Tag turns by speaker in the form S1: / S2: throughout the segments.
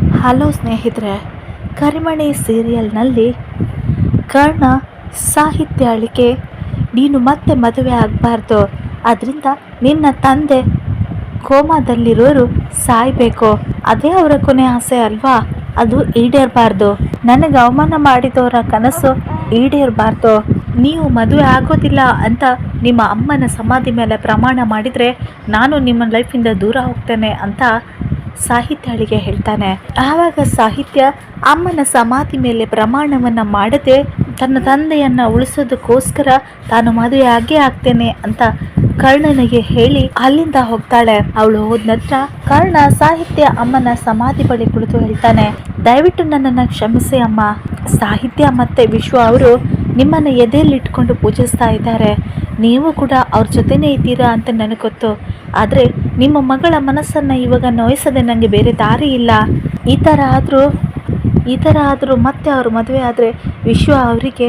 S1: Hello ಸ್ನೇಹಿತರೆ, ಕರಿಮಣಿ ಸೀರಿಯಲ್ನಲ್ಲಿ ಕರ್ಣ ಸಾಹಿತ್ಯ ಅಳಿಕೆ. ನೀನು ಮತ್ತೆ ಮದುವೆ ಆಗಬಾರ್ದು. ಅದರಿಂದ ನಿನ್ನ ತಂದೆ ಕೋಮಾದಲ್ಲಿರೋರು ಸಾಯಬೇಕು. ಅದೇ ಅವರ ಕೊನೆ ಆಸೆ ಅಲ್ವಾ? ಅದು ಈಡೇರಬಾರ್ದು. ನನಗೆ ಅವಮಾನ ಮಾಡಿದವರ ಕನಸು ಈಡೇರಬಾರ್ದು. ನೀವು ಮದುವೆ ಆಗೋದಿಲ್ಲ ಅಂತ ನಿಮ್ಮ ಅಮ್ಮನ ಸಮಾಧಿ ಮೇಲೆ ಪ್ರಮಾಣ ಮಾಡಿದರೆ ನಾನು ನಿಮ್ಮ ಲೈಫಿಂದ ದೂರ ಹೋಗ್ತೇನೆ ಅಂತ ಸಾಹಿತ್ಯಾಳಿಗೆ ಹೇಳ್ತಾನೆ. ಆವಾಗ ಸಾಹಿತ್ಯ ಅಮ್ಮನ ಸಮಾಧಿ ಮೇಲೆ ಪ್ರಮಾಣವನ್ನು ಮಾಡದೆ ತನ್ನ ತಂದೆಯನ್ನ ಉಳಿಸೋದಕ್ಕೋಸ್ಕರ ತಾನು ಮದುವೆ ಆಗೇ ಆಗ್ತೇನೆ ಅಂತ ಕರ್ಣನಿಗೆ ಹೇಳಿ ಅಲ್ಲಿಂದ ಹೋಗ್ತಾಳೆ. ಅವಳು ಹೋದ ನಂತರ ಕರ್ಣ ಸಾಹಿತ್ಯ ಅಮ್ಮನ ಸಮಾಧಿ ಬಳಿ ಕುಳಿತು ಹೇಳ್ತಾನೆ, ದಯವಿಟ್ಟು ನನ್ನನ್ನು ಕ್ಷಮಿಸಿ ಅಮ್ಮ. ಸಾಹಿತ್ಯ ಮತ್ತೆ ವಿಶ್ವ ಅವರು ನಿಮ್ಮನ್ನ ಎದೆಯಲ್ಲಿ ಇಟ್ಕೊಂಡು ಪೂಜಿಸ್ತಾ ಇದ್ದಾರೆ. ನೀವು ಕೂಡ ಅವ್ರ ಜೊತೆನೇ ಇದ್ದೀರಾ ಅಂತ ನನಗೆ ಗೊತ್ತು. ಆದರೆ ನಿಮ್ಮ ಮಗಳ ಮನಸ್ಸನ್ನು ಇವಾಗ ನೋಯಿಸದೆ ನನಗೆ ಬೇರೆ ದಾರಿ ಇಲ್ಲ. ಈ ಥರ ಆದರೂ, ಈ ಥರ ಆದರೂ ಮತ್ತೆ ಅವರು ಮದುವೆ ಆದರೆ ವಿಶ್ವ ಅವರಿಗೆ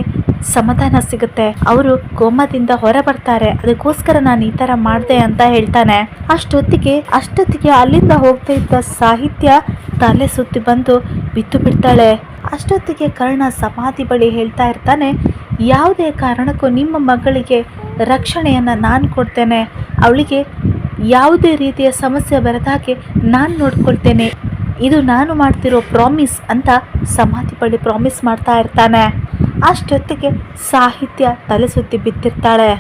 S1: ಸಮಾಧಾನ ಸಿಗುತ್ತೆ. ಅವರು ಕೋಮದಿಂದ ಹೊರ ಬರ್ತಾರೆ. ಅದಕ್ಕೋಸ್ಕರ ನಾನು ಈ ಥರ ಮಾಡಿದೆ ಅಂತ ಹೇಳ್ತಾನೆ. ಅಷ್ಟೊತ್ತಿಗೆ ಅಷ್ಟೊತ್ತಿಗೆ ಅಲ್ಲಿಂದ ಹೋಗ್ತಾ ಇದ್ದ ಸಾಹಿತ್ಯ ತಲೆ ಸುತ್ತಿ ಬಂದು ಬಿತ್ತು ಬಿಡ್ತಾಳೆ. ಅಷ್ಟೊತ್ತಿಗೆ ಕರ್ಣ ಸಮಾಧಿ ಬಳಿ ಹೇಳ್ತಾ ಇರ್ತಾನೆ, ಯಾವುದೇ ಕಾರಣಕ್ಕೂ ನಿಮ್ಮ ಮಗಳಿಗೆ ರಕ್ಷಣೆಯನ್ನು ನಾನು ಕೊಡ್ತೇನೆ. ಅವಳಿಗೆ ಯಾವುದೇ ರೀತಿಯ ಸಮಸ್ಯೆ ಬರದಾಗೆ ನಾನು ನೋಡ್ಕೊಳ್ತೇನೆ. ಇದು ನಾನು ಮಾಡ್ತಿರೋ ಪ್ರಾಮಿಸ್ ಅಂತ ಸಮಾಧಿ ಬಳಿ ಪ್ರಾಮಿಸ್ ಮಾಡ್ತಾ ಇರ್ತಾನೆ. ಅಷ್ಟೊತ್ತಿಗೆ ಸಾಹಿತ್ಯ ತಲೆ ಸುತ್ತಿ ಬಿದ್ದಿರ್ತಾಳೆ.